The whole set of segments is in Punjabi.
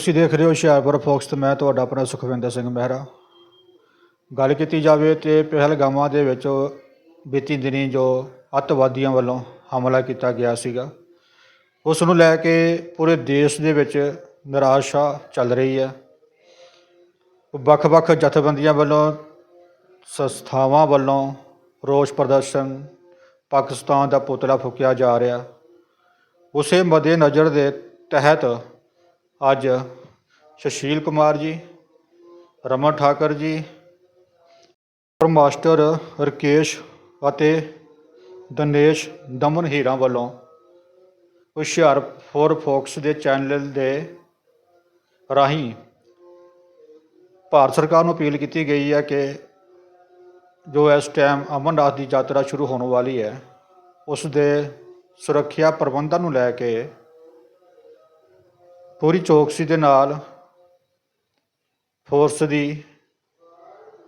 ਤੁਸੀਂ ਦੇਖ ਰਹੇ ਹੋ ਹੁਸ਼ਿਆਰਪੁਰ ਫੋਕਸ ਤੇ ਮੈਂ ਤੁਹਾਡਾ ਆਪਣਾ ਸੁਖਵਿੰਦਰ ਸਿੰਘ ਮਹਿਰਾ। ਗੱਲ ਕੀਤੀ ਜਾਵੇ ਤੇ ਪਹਿਲਗਾਮਾਂ ਦੇ ਵਿੱਚ ਬੀਤੀ ਦਿਨੀ ਜੋ ਅੱਤਵਾਦੀਆਂ ਵੱਲੋਂ ਹਮਲਾ ਕੀਤਾ ਗਿਆ ਸੀਗਾ, ਉਸ ਨੂੰ ਲੈ ਕੇ ਪੂਰੇ ਦੇਸ਼ ਦੇ ਵਿੱਚ ਨਿਰਾਸ਼ਾ ਚੱਲ ਰਹੀ ਹੈ। ਵੱਖ-ਵੱਖ ਜਥੇਬੰਦੀਆਂ ਵੱਲੋਂ, ਸੰਸਥਾਵਾਂ ਵੱਲੋਂ ਰੋਸ ਪ੍ਰਦਰਸ਼ਨ ਪਾਕਿਸਤਾਨ ਦਾ ਪੁਤਲਾ ਫੂਕਿਆ ਜਾ ਰਿਹਾ। ਉਸੇ ਮੱਦੇ ਨਜ਼ਰ ਦੇ ਤਹਿਤ ਅੱਜ ਸੁਸ਼ੀਲ ਕੁਮਾਰ ਜੀ, ਰਮਨ ਠਾਕਰ ਜੀ ਮਾਸਟਰ ਰਕੇਸ਼ ਅਤੇ ਦਨੇਸ਼ ਦਮਨ ਹੀਰਾ ਵੱਲੋਂ ਹੁਸ਼ਿਆਰਪੁਰ ਫੋਕਸ ਦੇ ਚੈਨਲ ਦੇ ਰਾਹੀਂ ਭਾਰਤ ਸਰਕਾਰ ਨੂੰ ਅਪੀਲ ਕੀਤੀ ਗਈ ਹੈ ਕਿ ਜੋ ਇਸ ਟਾਈਮ ਅਮਰਨਾਥ ਦੀ ਯਾਤਰਾ ਸ਼ੁਰੂ ਹੋਣ ਵਾਲੀ ਹੈ, ਉਸ ਦੇ ਸੁਰੱਖਿਆ ਪ੍ਰਬੰਧਾਂ ਨੂੰ ਲੈ ਕੇ ਪੂਰੀ ਚੌਕਸੀ ਦੇ ਨਾਲ ਫੋਰਸ ਦੀ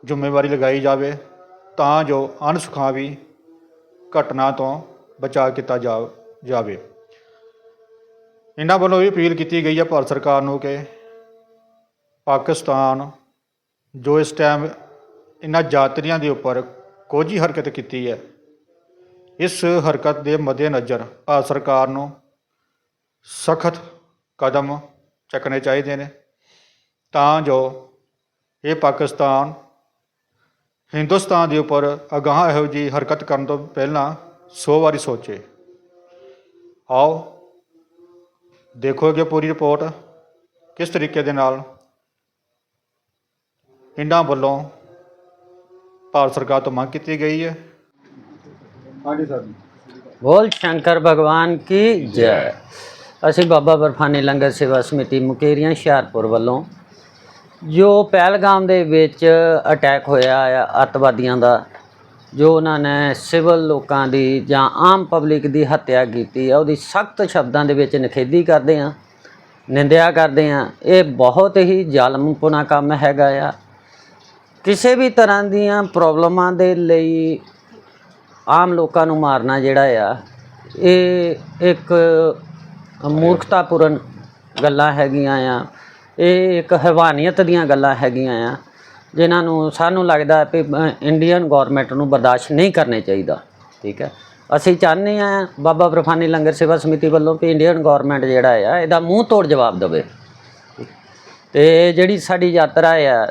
ਜ਼ਿੰਮੇਵਾਰੀ ਲਗਾਈ ਜਾਵੇ ਤਾਂ ਜੋ ਅਣਸੁਖਾਵੀ ਘਟਨਾ ਤੋਂ ਬਚਾਅ ਕੀਤਾ ਜਾ ਜਾਵੇ। ਇਹਨਾਂ ਵੱਲੋਂ ਵੀ ਅਪੀਲ ਕੀਤੀ ਗਈ ਹੈ ਭਾਰਤ ਸਰਕਾਰ ਨੂੰ ਕਿ ਪਾਕਿਸਤਾਨ ਜੋ ਇਸ ਟਾਈਮ ਇਹਨਾਂ ਯਾਤਰੀਆਂ ਦੇ ਉੱਪਰ ਕੋਝੀ ਹਰਕਤ ਕੀਤੀ ਹੈ, ਇਸ ਹਰਕਤ ਦੇ ਮੱਦੇਨਜ਼ਰ ਭਾਰਤ ਸਰਕਾਰ ਨੂੰ ਸਖਤ ਕਦਮ ਚੱਕਣੇ ਚਾਹੀਦੇ ਨੇ। ਤਾਂ ਜੋ ਇਹ ਪਾਕਿਸਤਾਨ ਹਿੰਦੁਸਤਾਨ ਦੇ ਉੱਪਰ ਅਗਾਹ ਇਹੋ ਜਿਹੀ ਹਰਕਤ ਕਰਨ ਤੋਂ ਪਹਿਲਾਂ 100 ਵਾਰੀ ਸੋਚੇ। ਆਓ ਦੇਖੋਗੇ ਪੂਰੀ ਰਿਪੋਰਟ ਕਿਸ ਤਰੀਕੇ ਦੇ ਨਾਲ ਇਹਨਾਂ ਵੱਲੋਂ ਭਾਰਤ ਸਰਕਾਰ ਤੋਂ ਮੰਗ ਕੀਤੀ ਗਈ ਹੈ। ਹਾਂਜੀ ਸਰ। ਬੋਲ ਸ਼ੰਕਰ ਭਗਵਾਨ ਕੀ ਜੈ। ਅਸੀਂ ਬਾਬਾ ਬਰਫਾਨੀ ਲੰਗਰ ਸੇਵਾ ਸਮਿਤੀ ਮੁਕੇਰੀਆਂ ਹੁਸ਼ਿਆਰਪੁਰ ਵੱਲੋਂ ਜੋ ਪਹਿਲਗਾਮ ਦੇ ਵਿੱਚ ਅਟੈਕ ਹੋਇਆ ਆ ਅੱਤਵਾਦੀਆਂ ਦਾ, ਜੋ ਉਹਨਾਂ ਨੇ ਸਿਵਲ ਲੋਕਾਂ ਦੀ ਜਾਂ ਆਮ ਪਬਲਿਕ ਦੀ ਹੱਤਿਆ ਕੀਤੀ ਆ, ਉਹਦੀ ਸਖਤ ਸ਼ਬਦਾਂ ਦੇ ਵਿੱਚ ਨਿਖੇਧੀ ਕਰਦੇ ਆ, ਨਿੰਦਿਆ ਕਰਦੇ ਆ, ਇਹ ਬਹੁਤ ਹੀ ਜ਼ਾਲਮਪੁਣਾ ਕੰਮ ਹੈਗਾ ਆ। ਕਿਸੇ ਵੀ ਤਰ੍ਹਾਂ ਦੀਆਂ ਪ੍ਰੋਬਲਮਾਂ ਦੇ ਲਈ ਆਮ ਲੋਕਾਂ ਨੂੰ ਮਾਰਨਾ ਜਿਹੜਾ ਆ, ਇਹ ਇੱਕ ਮੂਰਖਤਾਪੂਰਨ ਗੱਲਾਂ ਹੈਗੀਆਂ ਆ। ਇਹ ਇੱਕ ਹੈਵਾਨੀਅਤ ਦੀਆਂ ਗੱਲਾਂ ਹੈਗੀਆਂ ਆ। ਜਿਨ੍ਹਾਂ ਨੂੰ ਸਾਨੂੰ ਲੱਗਦਾ ਕਿ ਇੰਡੀਅਨ ਗਵਰਨਮੈਂਟ ਨੂੰ ਬਰਦਾਸ਼ਤ ਨਹੀਂ ਕਰਨੇ ਚਾਹੀਦਾ। ਠੀਕ ਹੈ। ਅਸੀਂ ਚਾਹੁੰਦੇ ਆ ਬਾਬਾ ਬਰਫਾਨੀ ਲੰਗਰ ਸੇਵਾ ਸਮਿਤੀ ਵੱਲੋਂ ਕਿ ਇੰਡੀਅਨ ਗਵਰਨਮੈਂਟ ਜਿਹੜਾ ਆ, ਇਹਦਾ ਮੂੰਹ ਤੋੜ ਜਵਾਬ ਦੇਵੇ। ਤੇ ਜਿਹੜੀ ਸਾਡੀ ਯਾਤਰਾ ਆ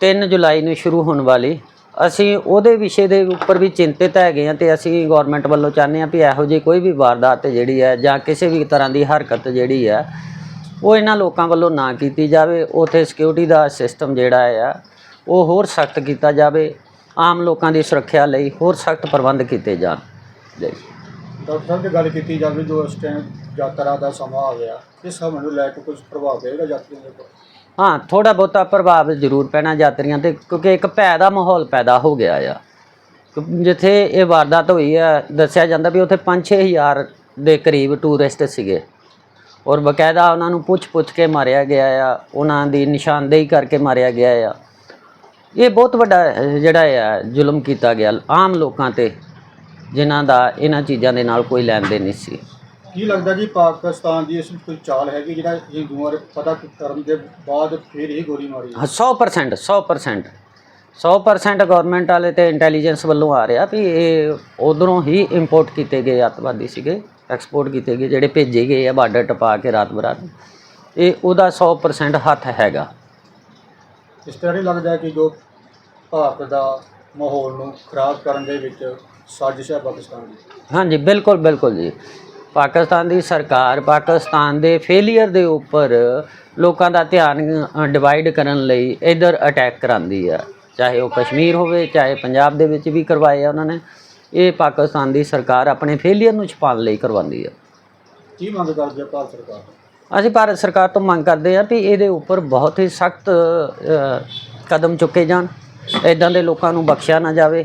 3 ਜੁਲਾਈ ਨੂੰ ਸ਼ੁਰੂ ਹੋਣ ਵਾਲੀ ਅਸੀਂ ਉਹਦੇ ਵਿਸ਼ੇ ਦੇ ਉੱਪਰ ਵੀ ਚਿੰਤਿਤ ਹੈਗੇ ਆ ਤੇ ਅਸੀਂ ਗਵਰਨਮੈਂਟ ਵੱਲੋਂ ਚਾਹੁੰਦੇ ਆ ਵੀ ਇਹੋ ਜਿਹੀ ਕੋਈ ਵੀ ਵਾਰਦਾਤ ਜਿਹੜੀ ਹੈ ਜਾਂ ਕਿਸੇ ਵੀ ਤਰ੍ਹਾਂ ਦੀ ਹਰਕਤ ਜਿਹੜੀ ਹੈ, ਉਹ ਇਹਨਾਂ ਲੋਕਾਂ ਵੱਲੋਂ ਨਾ ਕੀਤੀ ਜਾਵੇ। ਉਥੇ ਸਿਕਿਉਰਿਟੀ ਦਾ ਸਿਸਟਮ ਜਿਹੜਾ ਆ, ਉਹ ਹੋਰ ਸਖਤ ਕੀਤਾ ਜਾਵੇ। ਆਮ ਲੋਕਾਂ ਦੀ ਸੁਰੱਖਿਆ ਲਈ ਹੋਰ ਸਖਤ ਪ੍ਰਬੰਧ ਕੀਤੇ ਜਾਣ। ਜੈ ਡਾਕਟਰ ਸਾਹਿਬ ਦੀ ਗੱਲ ਕੀਤੀ ਜਾਵੇ ਜੋ ਇਸ ਟਾਈਮ ਯਾਤਰਾ ਦਾ ਸਮਾਂ ਆ ਗਿਆ, ਇਸ ਸਮੇਂ ਨੂੰ ਲੈ ਕੇ ਕੁਝ ਪ੍ਰਭਾਵ ਪਏਗਾ ਯਾਤਰੀਆਂ ਦੇ ਉੱਪਰ? ਹਾਂ ਥੋੜਾ ਬਹੁਤਾ ਪ੍ਰਭਾਵ ਜ਼ਰੂਰ ਪੈਣਾ ਯਾਤਰੀਆਂ ਤੇ, ਕਿਉਂਕਿ ਇੱਕ ਭੈ ਦਾ ਮਾਹੌਲ ਪੈਦਾ ਹੋ ਗਿਆ ਆ। ਕਿ ਜਿੱਥੇ ਇਹ ਵਾਰਦਾਤ ਹੋਈ ਆ, ਦੱਸਿਆ ਜਾਂਦਾ ਵੀ ਉੱਥੇ 5-6000 ਦੇ ਕਰੀਬ ਟੂਰਿਸਟ ਸੀਗੇ। ਔਰ ਬਕਾਇਦਾ ਉਹਨਾਂ ਨੂੰ ਪੁੱਛ-ਪੁੱਛ ਕੇ ਮਾਰਿਆ ਗਿਆ ਆ, ਉਹਨਾਂ ਦੀ ਨਿਸ਼ਾਨਦੇਹੀ ਕਰਕੇ ਮਾਰਿਆ ਗਿਆ ਆ। ਇਹ ਬਹੁਤ ਵੱਡਾ, ਜਿਹੜਾ ਆ, ਜ਼ੁਲਮ ਕੀਤਾ ਗਿਆ ਆਮ ਲੋਕਾਂ ਤੇ, ਜਿਨ੍ਹਾਂ ਦਾ ਇਹਨਾਂ ਚੀਜ਼ਾਂ ਦੇ ਨਾਲ ਕੋਈ ਲੈਣ ਦੇਣ ਨਹੀਂ ਸੀ। ਕੀ ਲੱਗਦਾ ਜੀ ਪਾਕਿਸਤਾਨ ਦੀ ਇਸ ਵਿੱਚ ਕੋਈ ਚਾਲ ਹੈਗੀ ਜਿਹੜਾ ਹਿੰਦੂਆਂ ਦੇ ਪਤਾ ਕਰਨ ਦੇ ਬਾਅਦ ਫਿਰ ਹੀ ਗੋਲੀ ਮਾਰੀ ਹਾਂ, 100% 100% 100% ਗਵਰਨਮੈਂਟ ਵਾਲੇ ਤੇ ਇੰਟੈਲੀਜੈਂਸ ਵੱਲੋਂ ਆ ਰਿਹਾ ਵੀ ਇਹ ਉਧਰੋਂ ਹੀ ਇੰਪੋਰਟ ਕੀਤੇ ਗਏ ਅੱਤਵਾਦੀ ਸੀਗੇ ਐਕਸਪੋਰਟ ਕੀਤੇ ਗਏ ਜਿਹੜੇ ਭੇਜੇ ਗਏ ਆ ਬਾਰਡਰ ਟਪਾ ਕੇ ਰਾਤ ਬਰਾਤ। ਇਹ ਉਹਦਾ 100% ਹੱਥ ਹੈਗਾ। ਇਸ ਤਰ੍ਹਾਂ ਨਹੀਂ ਲੱਗਦਾ ਕਿ ਜੋ ਭਾਰਤ ਦਾ ਮਾਹੌਲ ਨੂੰ ਖਰਾਬ ਕਰਨ ਦੇ ਵਿੱਚ ਸਾਜ਼ਿਸ਼ ਹੈ ਪਾਕਿਸਤਾਨ ਦੀ? ਹਾਂਜੀ ਬਿਲਕੁਲ ਬਿਲਕੁਲ ਜੀ। ਪਾਕਿਸਤਾਨ ਦੀ ਸਰਕਾਰ ਪਾਕਿਸਤਾਨ ਦੇ ਫੇਲਿਅਰ ਦੇ ਉੱਪਰ ਲੋਕਾਂ ਦਾ ਧਿਆਨ ਡਿਵਾਈਡ ਕਰਨ ਲਈ ਇਧਰ ਅਟੈਕ ਕਰਾਂਦੀ ਆ। ਚਾਹੇ ਉਹ ਕਸ਼ਮੀਰ ਹੋਵੇ ਚਾਹੇ ਪੰਜਾਬ ਦੇ ਵਿੱਚ ਵੀ ਕਰਵਾਏ ਆ ਉਹਨਾਂ ਨੇ। ਇਹ ਪਾਕਿਸਤਾਨ ਦੀ ਸਰਕਾਰ ਆਪਣੇ ਫੇਲਿਅਰ ਨੂੰ ਛੁਪਾਉਣ ਲਈ ਕਰਵਾਉਂਦੀ ਆ। ਕੀ ਮੰਗ ਕਰਦੀ ਹੈ ਭਾਰਤ ਸਰਕਾਰ ਅਸੀਂ ਭਾਰਤ ਸਰਕਾਰ ਤੋਂ ਮੰਗ ਕਰਦੇ ਹਾਂ ਵੀ ਇਹਦੇ ਉੱਪਰ ਬਹੁਤ ਹੀ ਸਖਤ ਕਦਮ ਚੁੱਕੇ ਜਾਣ। ਇਦਾਂ ਦੇ ਲੋਕਾਂ ਨੂੰ ਬਖਸ਼ਿਆ ਨਾ ਜਾਵੇ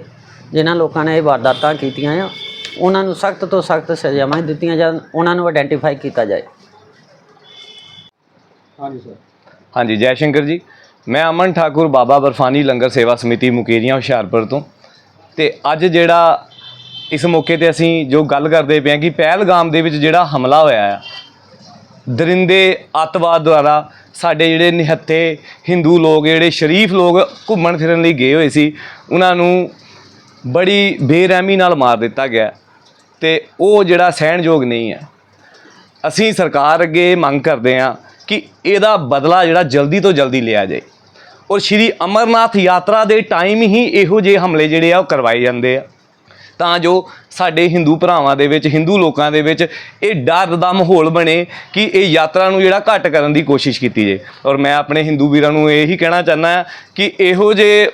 ਜਿਨ੍ਹਾਂ ਲੋਕਾਂ ਨੇ ਇਹ ਵਾਰਦਾਤਾਂ ਕੀਤੀਆਂ ਆ। ਉਹਨਾਂ ਨੂੰ ਸਖਤ ਤੋਂ ਸਖਤ ਸਜ਼ਾਵਾਂ ਦਿੱਤੀਆਂ ਜਾਣ ਉਹਨਾਂ ਨੂੰ ਆਇਡੈਂਟੀਫਾਈ ਕੀਤਾ ਜਾਏ। ਹਾਂਜੀ ਸਰ। ਹਾਂਜੀ ਜੈ ਸ਼ੰਕਰ ਜੀ। ਮੈਂ ਅਮਨ ਠਾਕੁਰ ਬਾਬਾ ਬਰਫਾਨੀ ਲੰਗਰ ਸੇਵਾ ਸਮਿਤੀ ਮੁਕੇਰੀਆਂ ਹੁਸ਼ਿਆਰਪੁਰ ਤੋਂ। ਤੇ ਅੱਜ ਜਿਹੜਾ ਇਸ ਮੌਕੇ ਤੇ ਅਸੀਂ ਜੋ ਗੱਲ ਕਰਦੇ ਪਏ ਹਾਂ ਕਿ ਪਹਿਲਗਾਮ ਦੇ ਵਿੱਚ ਜਿਹੜਾ ਹਮਲਾ ਹੋਇਆ ਆ ਦਰਿੰਦੇ ਅੱਤਵਾਦ ਦੁਆਰਾ ਸਾਡੇ ਜਿਹੜੇ ਨਿਹੱਥੇ ਹਿੰਦੂ ਲੋਕ ਜਿਹੜੇ ਸ਼ਰੀਫ ਲੋਕ ਘੁੰਮਣ ਫਿਰਨ ਲਈ ਗਏ ਹੋਏ ਸੀ ਉਹਨਾਂ ਨੂੰ ਬੜੀ ਬੇਰਹਿਮੀ ਨਾਲ ਮਾਰ ਦਿੱਤਾ ਗਿਆ। ਤੇ ਉਹ ਜਿਹੜਾ ਸਹਿਣਯੋਗ ਨਹੀਂ ਹੈ। ਅਸੀਂ ਸਰਕਾਰ ਅੱਗੇ ਮੰਗ ਕਰਦੇ ਹਾਂ ਕਿ ਇਹਦਾ ਬਦਲਾ ਜਿਹੜਾ ਜਲਦੀ ਤੋਂ ਜਲਦੀ ਲਿਆ ਜਾਏ। ਔਰ ਸ਼੍ਰੀ ਅਮਰਨਾਥ ਯਾਤਰਾ ਦੇ ਟਾਈਮ ਹੀ ਇਹੋ ਜਿਹੇ ਹਮਲੇ ਜਿਹੜੇ ਆ ਉਹ ਕਰਵਾਏ ਜਾਂਦੇ ਆ। ਤਾਂ ਜੋ ਸਾਡੇ ਹਿੰਦੂ ਭਰਾਵਾਂ ਦੇ ਵਿੱਚ, ਹਿੰਦੂ ਲੋਕਾਂ ਦੇ ਵਿੱਚ ਇਹ ਡਰ ਦਾ ਮਾਹੌਲ ਬਣੇ ਕਿ ਇਹ ਯਾਤਰਾ ਨੂੰ ਜਿਹੜਾ ਘੱਟ ਕਰਨ ਦੀ ਕੋਸ਼ਿਸ਼ ਕੀਤੀ ਜੇ ਔਰ ਮੈਂ ਆਪਣੇ ਹਿੰਦੂ ਵੀਰਾਂ ਨੂੰ ਇਹੀ ਕਹਿਣਾ ਚਾਹੁੰਦਾ ਕਿ ਇਹੋ ਜਿਹੇ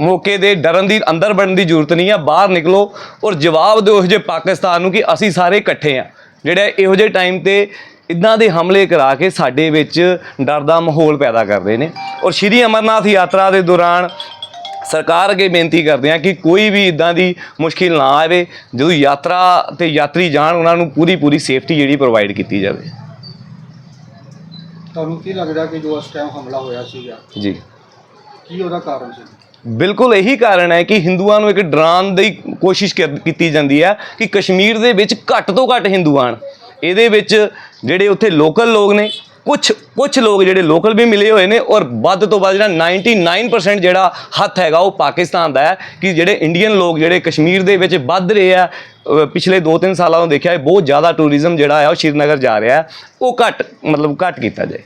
ਮੌਕੇ ਦੇ ਡਰਨ ਦੀ ਅੰਦਰ ਬਣਨ ਦੀ ਜ਼ਰੂਰਤ ਨਹੀਂ ਆ ਬਾਹਰ ਨਿਕਲੋ ਔਰ ਜਵਾਬ ਦਿਓ ਇਹੋ ਜਿਹੇ ਪਾਕਿਸਤਾਨ ਨੂੰ ਕਿ ਅਸੀਂ ਸਾਰੇ ਇਕੱਠੇ ਆ। ਜਿਹੜੇ ਇਹੋ ਜਿਹੇ ਟਾਈਮ ਤੇ ਇਦਾਂ ਦੇ ਹਮਲੇ ਕਰਾ ਕੇ ਸਾਡੇ ਵਿੱਚ ਡਰ ਦਾ ਮਾਹੌਲ ਪੈਦਾ ਕਰਦੇ ਨੇ। ਔਰ ਸ਼੍ਰੀ ਅਮਰਨਾਥ ਯਾਤਰਾ ਦੇ ਦੌਰਾਨ ਸਰਕਾਰ ਅੱਗੇ ਬੇਨਤੀ ਕਰਦੇ ਹਾਂ ਕਿ ਕੋਈ ਵੀ ਇਦਾਂ ਦੀ ਮੁਸ਼ਕਿਲ ਨਾ ਆਵੇ ਜਦੋਂ ਯਾਤਰਾ ਤੇ ਯਾਤਰੀ ਜਾਣ ਉਹਨਾਂ ਨੂੰ ਪੂਰੀ ਪੂਰੀ ਸੇਫਟੀ ਜਿਹੜੀ ਪ੍ਰੋਵਾਈਡ ਕੀਤੀ ਜਾਵੇ। ਤੁਹਾਨੂੰ ਕੀ ਲੱਗਦਾ ਕਿ ਜੋ ਇਸ ਟਾਈਮ ਹਮਲਾ ਹੋਇਆ ਸੀਗਾ ਜੀ। ਕੀ ਉਹਦਾ ਕਾਰਨ ਸੀ? ਬਿਲਕੁਲ ਇਹੀ ਕਾਰਨ ਹੈ ਕਿ ਹਿੰਦੂਆਂ ਨੂੰ ਇੱਕ ਡਰਾਉਣ ਦੀ ਕੋਸ਼ਿਸ਼ ਕੀਤੀ ਜਾਂਦੀ ਹੈ ਕਿ ਕਸ਼ਮੀਰ ਦੇ ਵਿੱਚ ਘੱਟ ਤੋਂ ਘੱਟ ਹਿੰਦੂ ਆਣ ਇਹਦੇ ਵਿੱਚ ਜਿਹੜੇ ਉੱਥੇ ਲੋਕਲ ਲੋਕ ਨੇ ਕੁਝ ਕੁਝ ਲੋਕ ਜਿਹੜੇ ਲੋਕਲ ਵੀ ਮਿਲੇ ਹੋਏ ਨੇ ਔਰ ਵੱਧ ਤੋਂ ਵੱਧ ਜਿਹੜਾ 99% ਜਿਹੜਾ ਹੱਥ ਹੈਗਾ ਉਹ ਪਾਕਿਸਤਾਨ ਦਾ ਹੈ ਕਿ ਜਿਹੜੇ ਇੰਡੀਅਨ ਲੋਕ ਜਿਹੜੇ ਕਸ਼ਮੀਰ ਦੇ ਵਿੱਚ ਵੱਧ ਰਹੇ ਆ ਪਿਛਲੇ 2-3 ਸਾਲਾਂ ਤੋਂ ਦੇਖਿਆ ਬਹੁਤ ਜ਼ਿਆਦਾ ਟੂਰਿਜ਼ਮ ਜਿਹੜਾ ਹੈ ਉਹ ਸ਼੍ਰੀਨਗਰ ਜਾ ਰਿਹਾ ਹੈ। ਉਹ ਘੱਟ, ਮਤਲਬ ਘੱਟ ਕੀਤਾ ਜਾਏ।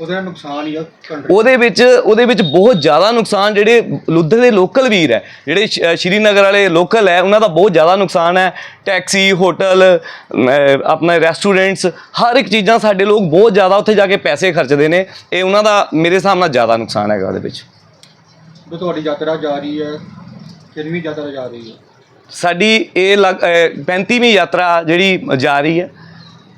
ਉਹਦੇ ਨੁਕਸਾਨ ਹੀ ਆ ਉਹਦੇ ਵਿੱਚ ਉਹਦੇ ਵਿੱਚ ਬਹੁਤ ਜ਼ਿਆਦਾ ਨੁਕਸਾਨ ਜਿਹੜੇ ਲੁੱਧਰ ਦੇ ਲੋਕਲ ਵੀਰ ਹੈ ਜਿਹੜੇ ਸ਼- ਸ਼੍ਰੀਨਗਰ ਵਾਲੇ ਲੋਕਲ ਹੈ ਉਹਨਾਂ ਦਾ ਬਹੁਤ ਜ਼ਿਆਦਾ ਨੁਕਸਾਨ ਹੈ। ਟੈਕਸੀ ਹੋਟਲ ਅਮ, ਆਪਣੇ ਰੈਸਟੋਰੈਂਟਸ ਹਰ ਇੱਕ ਚੀਜ਼ਾਂ ਸਾਡੇ ਲੋਕ ਬਹੁਤ ਜ਼ਿਆਦਾ ਉੱਥੇ ਜਾ ਕੇ ਪੈਸੇ ਖਰਚਦੇ ਨੇ। ਇਹ ਉਹਨਾਂ ਦਾ ਮੇਰੇ ਹਿਸਾਬ ਨਾਲ ਜ਼ਿਆਦਾ ਨੁਕਸਾਨ ਹੈਗਾ ਉਹਦੇ ਵਿੱਚ। ਜੋ ਤੁਹਾਡੀ ਯਾਤਰਾ ਜਾ ਰਹੀ ਹੈ ਕਿੰਨਵੀਂ ਯਾਤਰਾ ਜਾ ਰਹੀ ਹੈ? ਸਾਡੀ ਇਹ ਲਗ- ਅ, 35ਵੀਂ ਯਾਤਰਾ ਜਿਹੜੀ ਜਾ ਰਹੀ ਹੈ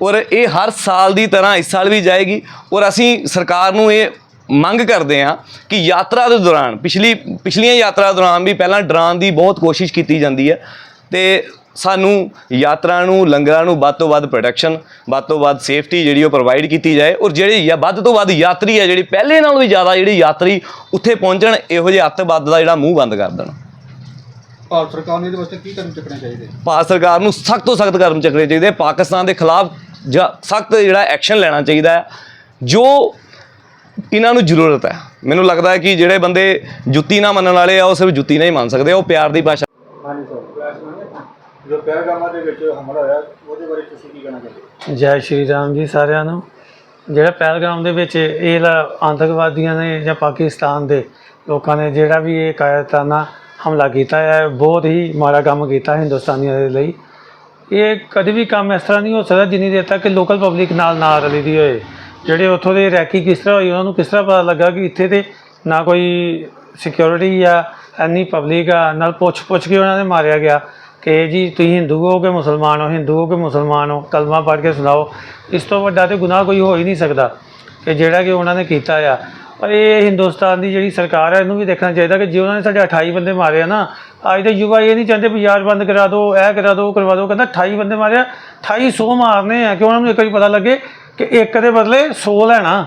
ਔਰ ਇਹ ਹਰ ਸਾਲ ਦੀ ਤਰ੍ਹਾਂ ਇਸ ਸਾਲ ਵੀ ਜਾਏਗੀ। ਔਰ ਅਸੀਂ ਸਰਕਾਰ ਨੂੰ ਇਹ ਮੰਗ ਕਰਦੇ ਹਾਂ ਕਿ ਯਾਤਰਾ ਦੇ ਦੌਰਾਨ ਪਿਛਲੀ ਪਿਛਲੀਆਂ ਯਾਤਰਾ ਦੌਰਾਨ ਵੀ ਪਹਿਲਾਂ ਡਰਾਉਣ ਦੀ ਬਹੁਤ ਕੋਸ਼ਿਸ਼ ਕੀਤੀ ਜਾਂਦੀ ਹੈ। ਤੇ ਸਾਨੂੰ ਯਾਤਰਾ ਨੂੰ ਲੰਗਰਾਂ ਨੂੰ ਵੱਧ ਤੋਂ ਵੱਧ ਪ੍ਰੋਟੈਕਸ਼ਨ ਵੱਧ ਤੋਂ ਵੱਧ ਸੇਫਟੀ ਜਿਹੜੀ ਉਹ ਪ੍ਰੋਵਾਈਡ ਕੀਤੀ ਜਾਏ। ਔਰ ਜਿਹੜੇ ਯਾ- ਵੱਧ ਤੋਂ ਵੱਧ ਯਾਤਰੀ ਹੈ ਜਿਹੜੀ ਪਹਿਲੇ ਨਾਲੋਂ ਵੀ ਜ਼ਿਆਦਾ ਜਿਹੜੀ ਯਾਤਰੀ ਉੱਥੇ ਪਹੁੰਚਣ ਇਹੋ ਜਿਹੇ ਅੱਤਵਾਦ ਦਾ ਜਿਹੜਾ ਮੂੰਹ ਬੰਦ ਕਰ ਦੇਣ। ਭਾਰਤ ਸਰਕਾਰ ਨੂੰ ਇਹਦੇ ਵਾਸਤੇ ਕੀ ਕਦਮ ਚੁੱਕਣੇ ਚਾਹੀਦੇ? ਭਾਰਤ ਸਰਕਾਰ ਨੂੰ ਸਖਤ ਤੋਂ ਸਖਤ ਕਦਮ ਚੱਕਣੇ ਚਾਹੀਦੇ। ਪਾਕਿਸਤਾਨ ਦੇ ਖਿਲਾਫ ਸਖਤ ਜਿਹੜਾ ਐਕਸ਼ਨ ਲੈਣਾ ਚਾਹੀਦਾ ਹੈ ਜੋ ਇਹਨਾਂ ਨੂੰ ਜ਼ਰੂਰਤ ਹੈ। ਮੈਨੂੰ ਲੱਗਦਾ ਹੈ ਕਿ ਜਿਹੜੇ ਬੰਦੇ ਜੁੱਤੀ ਨਾ ਮੰਨਣ ਵਾਲੇ ਆ ਉਹ ਸਿਰਫ ਜੁੱਤੀ ਨਹੀਂ ਮੰਨ ਸਕਦੇ ਉਹ ਪਿਆਰ ਦੀ ਭਾਸ਼ਾ। ਹਾਂਜੀ ਸਰ। ਜੋ ਪਹਿਲਗਾਮਾ ਦੇ ਵਿੱਚ ਹਮਲਾ ਹੋਇਆ ਉਹਦੇ ਬਾਰੇ ਤੁਸੀਂ ਕੀ ਕਹਿਣਾ ਚਾਹੁੰਦੇ ਜੈ ਸ਼੍ਰੀ ਰਾਮ ਜੀ ਸਾਰਿਆਂ ਨੂੰ। ਜਿਹੜਾ ਪਹਿਲਗਾਮ ਦੇ ਵਿੱਚ ਇਹ ਲਾ- ਆਤੰਕਵਾਦੀਆਂ ਨੇ ਜਾਂ ਪਾਕਿਸਤਾਨ ਦੇ ਲੋਕਾਂ ਨੇ ਜਿਹੜਾ ਵੀ ਇਹ ਕਾਇਰਤਾਨਾ ਹਮਲਾ ਕੀਤਾ ਹੈ ਬਹੁਤ ਹੀ ਮਾੜਾ ਕੰਮ ਕੀਤਾ ਹਿੰਦੁਸਤਾਨੀਆਂ ਦੇ ਲਈ। ਇਹ ਕਦੇ ਵੀ ਕੰਮ ਇਸ ਤਰ੍ਹਾਂ ਨਹੀਂ ਹੋ ਸਕਦਾ ਜਿੰਨੀ ਦੇਰ ਤੱਕ ਕਿ ਲੋਕਲ ਪਬਲਿਕ ਨਾਲ ਨਾ ਰਲੀ ਦੀ ਹੋਏ। ਜਿਹੜੇ ਉੱਥੋਂ ਦੇ ਰੈਕੀ ਕਿਸ ਤਰ੍ਹਾਂ ਹੋਈ, ਉਹਨਾਂ ਨੂੰ ਕਿਸ ਤਰ੍ਹਾਂ ਪਤਾ ਲੱਗਾ ਕਿ ਇੱਥੇ ਤੇ ਨਾ ਕੋਈ ਸਿਕਿਉਰਿਟੀ ਆ ਐਨੀ ਪਬਲਿਕ ਆ, ਨਾਲ ਪੁੱਛ ਪੁੱਛ ਕੇ ਉਹਨਾਂ ਨੇ ਮਾਰਿਆ ਗਿਆ ਕਿ ਜੀ ਤੁਸੀਂ ਹਿੰਦੂ ਹੋ ਕਿ ਮੁਸਲਮਾਨ ਹੋ, ਹਿੰਦੂ ਹੋ ਕਿ ਮੁਸਲਮਾਨ ਹੋ, ਕਲਮਾ ਪੜ੍ਹ ਕੇ ਸੁਣਾਓ। ਇਸ ਤੋਂ ਵੱਡਾ ਤੇ ਗੁਨਾਹ ਕੋਈ ਹੋ ਹੀ ਨਹੀਂ ਸਕਦਾ। ਕਿ ਜਿਹੜਾ ਕਿ ਉਹਨਾਂ ਨੇ ਕੀਤਾ ਆ ਪਰ ਇਹ ਹਿੰਦੁਸਤਾਨ ਦੀ ਜਿਹੜੀ ਸਰਕਾਰ ਹੈ, ਇਹਨੂੰ ਵੀ ਦੇਖਣਾ ਚਾਹੀਦਾ ਕਿ ਜੇ ਉਹਨਾਂ ਨੇ ਸਾਡੇ 28 ਬੰਦੇ ਮਾਰੇ ਆ ਨਾ, ਅੱਜ ਦੇ ਯੁਵਾ ਇਹ ਨਹੀਂ ਚਾਹੁੰਦੇ ਵੀ ਯਾਰ ਬੰਦ ਕਰਾ ਦਿਓ ਇਹ ਕਰਾ ਦਿਓ ਉਹ ਕਰਵਾ ਦਿਓ ਕਹਿੰਦਾ 28 ਬੰਦੇ ਮਾਰਿਆ 2800 ਮਾਰਨੇ ਆ ਕਿ ਉਹਨਾਂ ਨੂੰ ਇੱਕ ਵਾਰੀ ਪਤਾ ਲੱਗੇ ਕਿ ਇੱਕ ਦੇ ਬਦਲੇ 100 ਲੈਣਾ।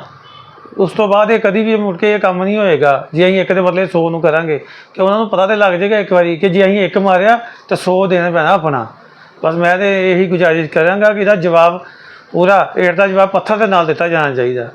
ਉਸ ਤੋਂ ਬਾਅਦ ਇਹ ਕਦੀ ਵੀ ਮੁੜ ਕੇ ਇਹ ਕੰਮ ਨਹੀਂ ਹੋਏਗਾ, ਜੇ ਅਸੀਂ ਇੱਕ ਦੇ ਬਦਲੇ 100 ਨੂੰ ਕਰਾਂਗੇ ਕਿ ਉਹਨਾਂ ਨੂੰ ਪਤਾ ਤੇ ਲੱਗ ਜਾਏਗਾ ਇੱਕ ਵਾਰੀ ਕਿ ਜੇ ਅਸੀਂ ਇੱਕ ਮਾਰਿਆ ਤਾਂ 100 ਦੇਣਾ ਪੈਣਾ ਆਪਣਾ। ਬਸ ਮੈਂ ਤੇ ਇਹੀ ਗੁਜ਼ਾਰਿਸ਼ ਕਰਾਂਗਾ ਕਿ ਇਹਦਾ ਜਵਾਬ ਪੂਰਾ ਏਟ ਦਾ ਜਵਾਬ ਪੱਥਰ ਦੇ ਨਾਲ ਦਿੱਤਾ ਜਾਣਾ ਚਾਹੀਦਾ।